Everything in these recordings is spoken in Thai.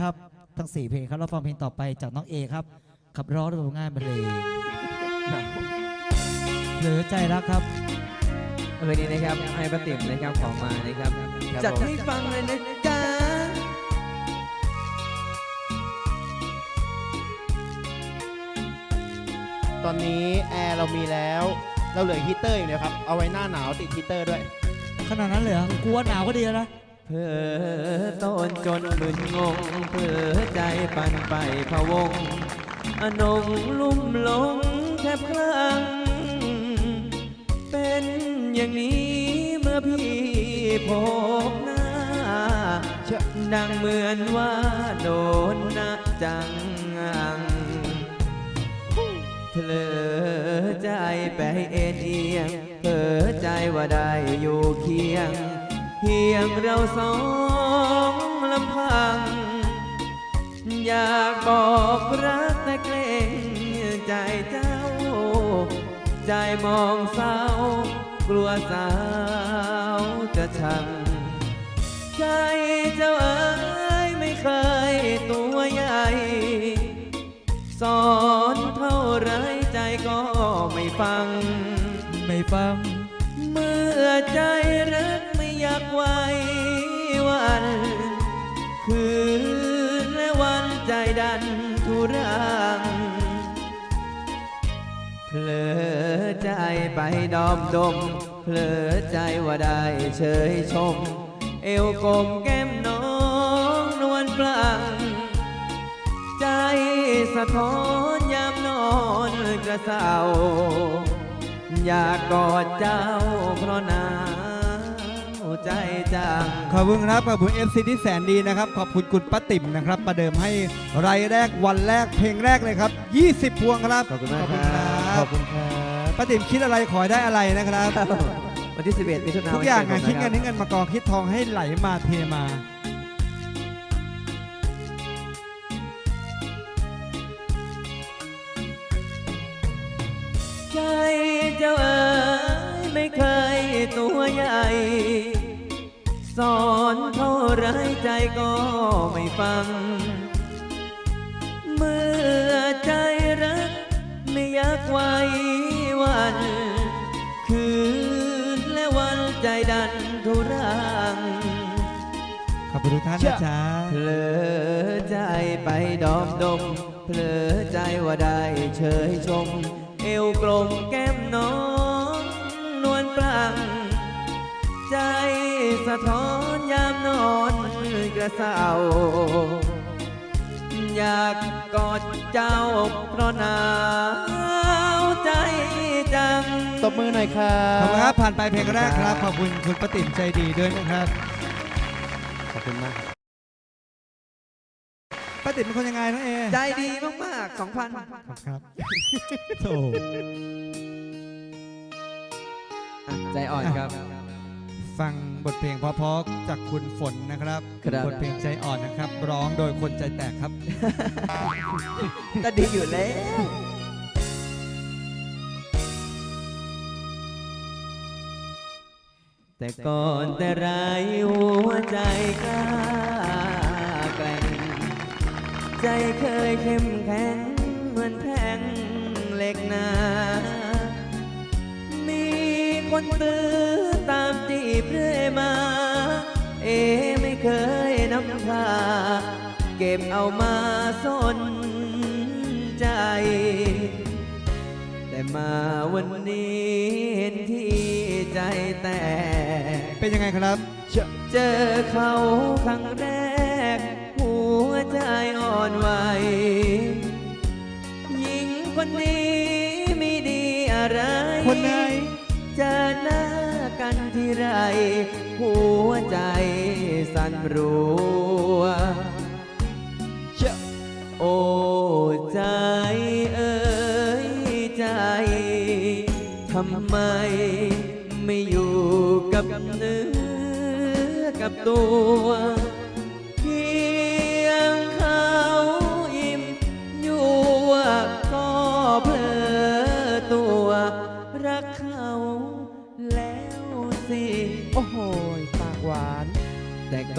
ครับ ทั้ง 4 เพลงครับเราฟังเพลงต่อไปจากน้องเอครับ ขับร้องด้วยผลงานบรรเลงเหลือใจรักครับ วันนี้นะครับให้ป้าติ๋มนะครับขอมานะครับครับจัดผมให้ฟังเลยนะจ๊ะตอนนี้แอร์เรามีแล้ว เราเหลือฮีตเตอร์อย่างเดียวครับ เอาไว้หน้าหนาวติดฮีตเตอร์ด้วย ขนาดนั้นเลยเหรอกูว่าหนาวก็ดีแล้วนะ เพ้อต้นจนมึนงงเพ้อใจปั่นไปพะวงอนงลุ่มหลงแทบคลั่งเป็นอย่างนี้เมื่อพี่พบหน้าดังเหมือนว่าโดนนะจังงังเผลอใจไปเอ็นเอียงเผลอใจว่าได้อยู่เคียง เพียงเราสองลำพัง อยากบอกรักแต่เกรงใจเจ้า ใจมองเศร้ากลัวสาวจะชัง ใจเจ้าเอ๋ยไม่เคยตัวใหญ่สอนเท่าไรใจก็ไม่ฟัง ไม่ฟัง เมื่อใจรัก ไว้วัน คืนและวันใจดันทุรังเผลอใจไปดอมดมเผลอใจว่าได้เฉยชม เอวกลมแก้มน้องนวลปลังใจสะท้อนยามนอนกระเซาอยากกอดเจ้าเพราะนา ใจจัง ขอบคุณครับขอบคุณเอฟซีที่แสนดีนะครับ ขอบคุณคุณป้าติ๋มนะครับ ประเดิมให้รายแรกวันแรกเพลงแรกเลยครับ 20 พวงครับ ขอบคุณมากคครัรับบขอบคุณครับป้าติ๋มคิดอะไรขอให้ได้อะไรนะครับ วันที่ 11มิถุนายนทุกอย่างวัอะนคิดเกิเงิดนให้เงินมากองคิดทองให้ไหลมาเทมา สอนเท่าไรใจก็ไม่ฟัง เมื่อใจรักไม่อยากไว้วัน คืนและวันใจดันทุรังขอบคุณทุกท่านนะจ๊ะเผลอใจไปดอมดมเผลอใจว่าได้เฉยชม เอวกลมแก้มน้อง นวลปรังใจ สะท้อนยามนอนกระเซาอยากกอดเจ้าเพราะหนาวใจจัง ตบมือหน่อยครัขอบคุณครับ บผ่านไปเพลงแรกครับ ขอบคุณคุณป้าติ๋มใจดีด้วยนะครับขอบคุณมากป้าติ๋มเป็นคนยังไงน้องเอใจดีมากๆสองพัน ขอบคุณครับโธ่ ใจอ่อนครับ ฟังบทเพลงเพราะๆจากคุณฝนนะครับครับ บทเพลงใจอ่อนนะครับ ร้องโดยคนใจแตกครับ ก็ดีอยู่แล้ว แต่ก่อนแต่ไรหัวใจกล้าแกร่งใจเคยเข้มแข็งเหมือนแท่งเหล็กหนา มีคนตื้อตามจีบ เรื่อยมา เอไม่เคยนำพา เก็บเอามาสนใจ แต่มาวันนี้เห็นที่ใจแตกเป็นยังไงครับ เจอเขาครั้งแรก หัวใจอ่อนไหวหญิงคนนี้ไม่ดีอะไร คนไหนเจอหน้า กันทีไร หัวใจสั่นรัวโอ้ใจเอ๋ยใจ ทำไมไม่อยู่กับเนื้อกับตัว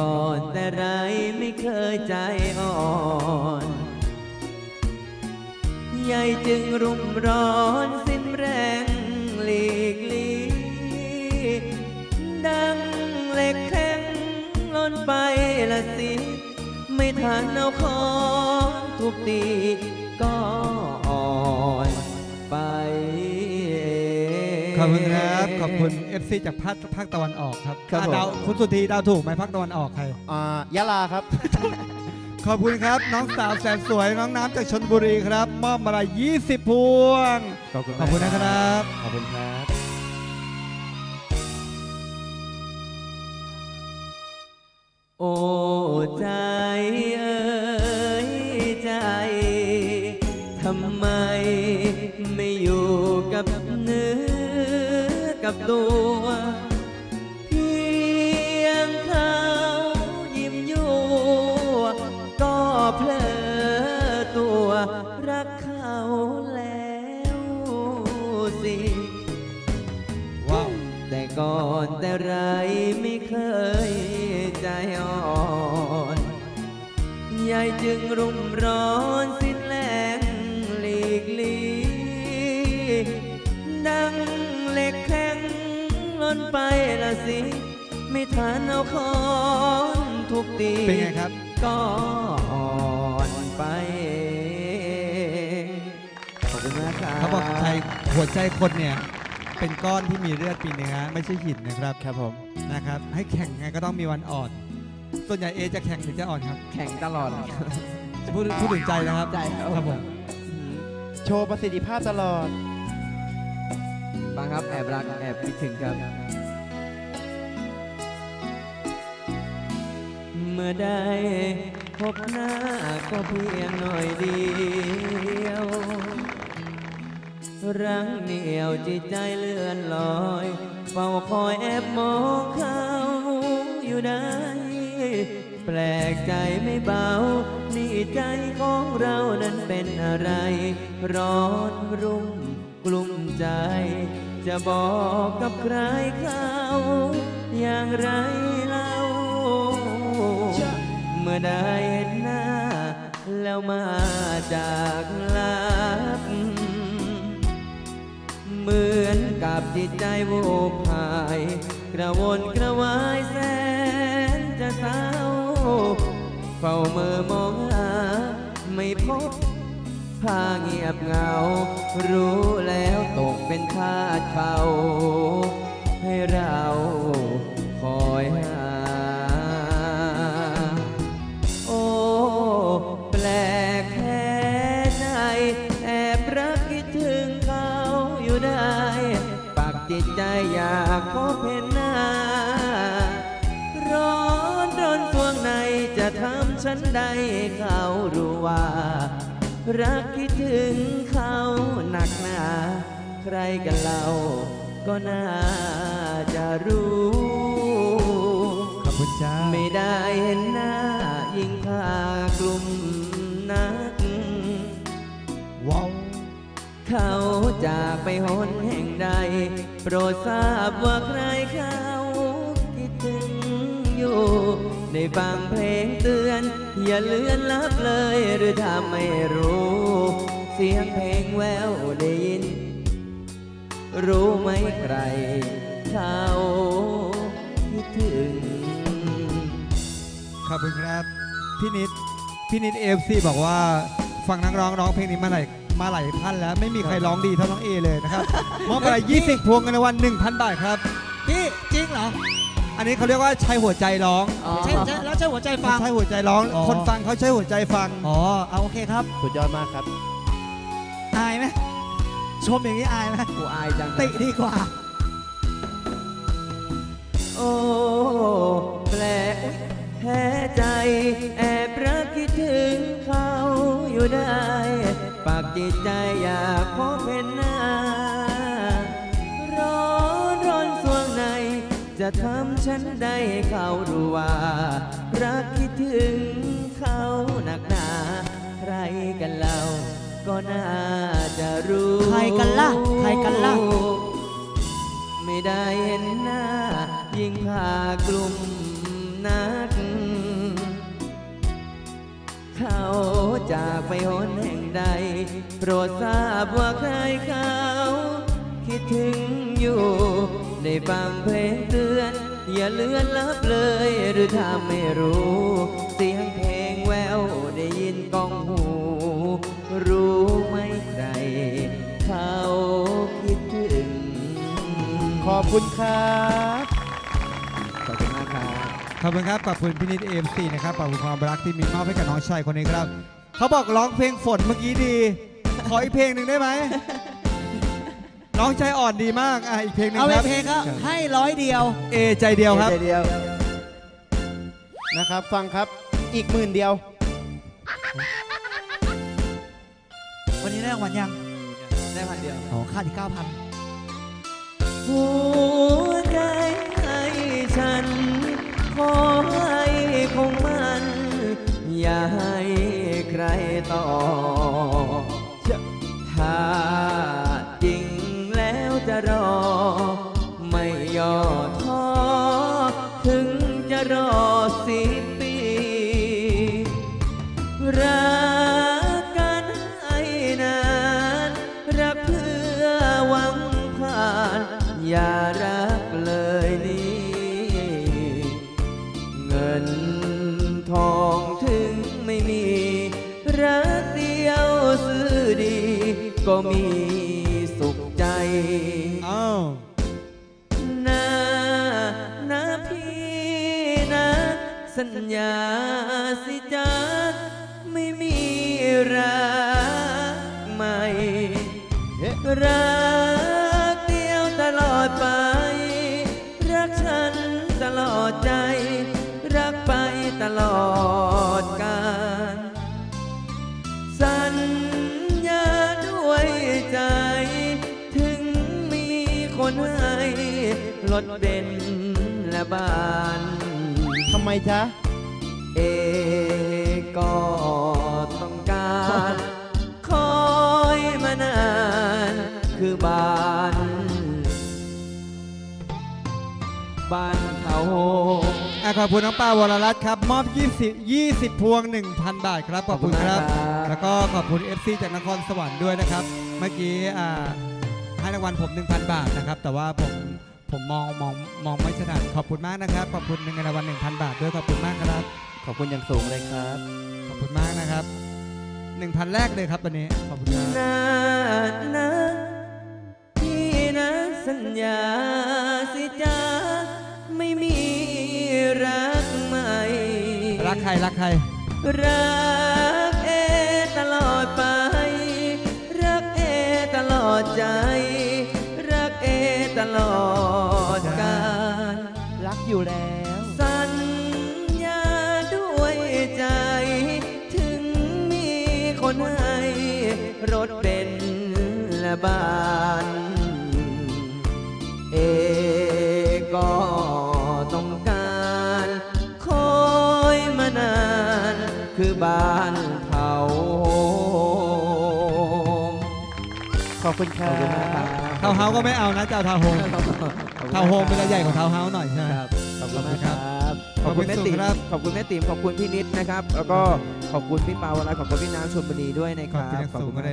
ก่อนแต่ไรไม่เคยใจอ่อนใหญ่จึงรุ่มร้อนสิ้นแรงหลีกลีดังเหล็กแข็งล้นไปละสิ ไม่ทันเอาคอทุบตีก็อ่อน คุณครับ ขอบคุณ FC จากภาคภาคตะวันออกครับครับอะผมเดาคุณสุธีเดาวถูกไหมภาคตะวันออกใคร อ่ายะลาครับ ขอบคุณครับ น้องสาวแสนสวยน้องน้ำจากชนบุรีครับ มอบมาลัย20 พวง ขอบคุณขอบคุณนะครับ ขอบคุณครับ โอ้ใจ กับตัวเพียงเขายิ้มยั่วก็เพลอตัวรักเขาแล้วสิ ว้าวแต่ก่อนแต่ไรไม่เคยใจอ่อน ยายจึงรุ่มร้อน ไปละสิ ไม่ทันเอาคอนทุบตีเป็นไงครับ ก็อ่อนไป ขอบคุณมากครับเขาบอกใจหัวใจคนเนี่ย เป็นก้อนที่มีเลือดปีเนื้อไม่ใช่หินนะครับครับผมนะครับ ให้แข่งไงก็ต้องมีวันอ่อน ส่วนใหญ่เอจะแข่งหรือจะอ่อนครับ แข่งตลอดพูดพูดถึงใจนะครับใจครับครับผมโชว์ประสิทธิภาพตลอด ฟังครับแอบรักแอบคิดถึงครับ เมื่อได้พบหน้าก็เพียงหน่อยเดียว รังเหนียวจิตใจเลื่อนลอย เฝ้าคอยแอบมองเขาอยู่ได้ แปลกใจไม่เบา นี่ใจของเรานั้นเป็นอะไร ร้อนรุ่มกลุ่มใจ จะบอกกับใครเขาอย่างไรเล่า เมื่อได้เห็นหน้า แล้วมาจากลาบเหมือนกับจิตใจโวบหาย กระวนกระวายแสนจะเศร้า เฝ้าเมื่อมองหาไม่พบ ผ้าเงียบเหงา รู้แล้วตกเป็นทาสเขาให้เราคอยหา โอ้ แปลกแค่ไหนแอบรักคิดถึงเขาอยู่ได้ปักจิตใจอยากพบเห็นหน้า ร้อนรนสวงในจะทำฉันได้เขารู้ว่า รักคิดถึงเขาหนักหนา ใครกันเล่าก็น่าจะรู้ ขอบคุณจ้าไม่ได้เห็นหน้ายิ่งพากลุ่มนัก ว้าวเขาจากไปหนแห่งใด โปรดทราบว่าใครเขาคิดถึงอยู่ ในฟังเพลงเตือน อย่าเลือนลับเลยหรือถ้าไม่รู้ เสียงเพลงแววได้ยิน รู้ไหมใครเขาคิดถึง ขอบคุณครับพี่นิดพี่นิดเอฟซีบอกว่าฟังนักร้องร้องเพลงนี้มาหลายมาหลายพันแล้ว ไม่มีใครร้องดีเท่าน้องเอเลยนะครับมอบอะไร20พวงเงินรางวัล1,000 บาทครับพี่จริงเหรอ อันนี้เขาเรียกว่าใช้หัวใจร้องอ๋อใช่ใช่แล้วใช่หัวใจฟัง ใช้หัวใจร้อง อ๋อ คนฟังเขาใช้หัวใจฟัง อ๋อเอาโอเคครับ สุดยอดมากครับอายไหมชมอย่างนี้อายไหมกูอายจังติดีกว่า โอ้ แปลกแท้ใจ แอบรักคิดถึงเขาอยู่ได้ ปากจิตใจอยากพบเป็นหน้ จะทำฉันได้ให้เขารู้ว่า รักคิดถึงเขาหนักหนา ใครกันเล่า ก็น่าจะรู้ ใครกันล่ะ ใครกันล่ะ ไม่ได้เห็นหน้า ยิ่งพากลุ่มนัก เขาเขาจากไปหนแห่งใด โปรดทราบว่าใครเขา คิดถึงอยู่ ได้ฟังเพลงเตือน อย่าเลือนลับเลย หรือถ้าไม่รู้ เสียงเพลงแววได้ยินก้องหู รู้ไหมใคร เขาคิดถึง ขอบคุณครับขอบคุณมากครับขอบคุณครับ ขอบคุณพี่นิดเอ็มซีนะครับ ขอบคุณความรักที่มีมอบให้กับน้องชายคนนี้ครับ เขาบอกร้องเพลงฝนเมื่อกี้ดี ขออีกเพลงหนึ่งได้ไหม น้องใจอ่อนดีมากอะอีกเพลงหนึ่งเอาไปครับเพลงก็ให้ร้อยเดียวเอใจเดียวครับเดียวนะครับ ฟังครับอีกหมื่นเดียว วันนี้ได้รางวัลยังได้พันเดียว อ๋อค่าที่เก้าพันหัวใจให้ฉัน ขอให้คงมัน อย่าให้ใครต่อ ถ้า สัญญาสิจ๊ะไม่มีรักใหม่ รักเดียวตลอดไป รักฉันตลอดใจ รักไปตลอดกาลสัญญาด้วยใจ ถึงมีคนให้รถเบนและบาน ทำไมจ๊ะ เอก็ต้องการคอยมานานคือบ้านบ้านเขาอะขอบคุณน้องปาวรรัตน์ครับ มอบ 20 20 พวง 1,000 บาทครับ ขอบคุณครับ แล้วก็ขอบคุณ FC จากนครสวรรค์ด้วยนะครับ เมื่อกี้อ่าให้รางวัลผม 1,000 บาทนะครับ แต่ว่าผม ผมมองมองมองไม่ถนัดขอบคุณมากนะครับ ขอบคุณเงินรางวัล1,000บาทด้วยขอบคุณมากครับ ขอบคุณอย่างสูงเลยครับ ขอบคุณมากนะครับ1,000แรกเลยครับวันนี้ ขอบคุณครับนานะพี่นะสัญญาสิจ้าไม่มีรักใหม่ รักใครรักใครรัก บ้านเอก็ต้องการคอยมานานคือบ้านเขาขอบคุณครัขอบคุณมากครับบเทาเฮาก็ไม่เอานะเจ้าเทาโฮมเทาโฮมเป็นระใหญ่ของเทาเฮาหน่อยใช่ไหมครับขอบคุณมากครับ ขอบคุณแม่สุดติ๋มครับขอบคุณแม่ติ๋มขอบคุณพี่นิดนะครับ แล้วก็ขอบคุณพี่ปาวรัตน์ขอบคุณพี่น้ำชลบุรีด้วยนะคขอบรับคุณอย่างสูงก็ได้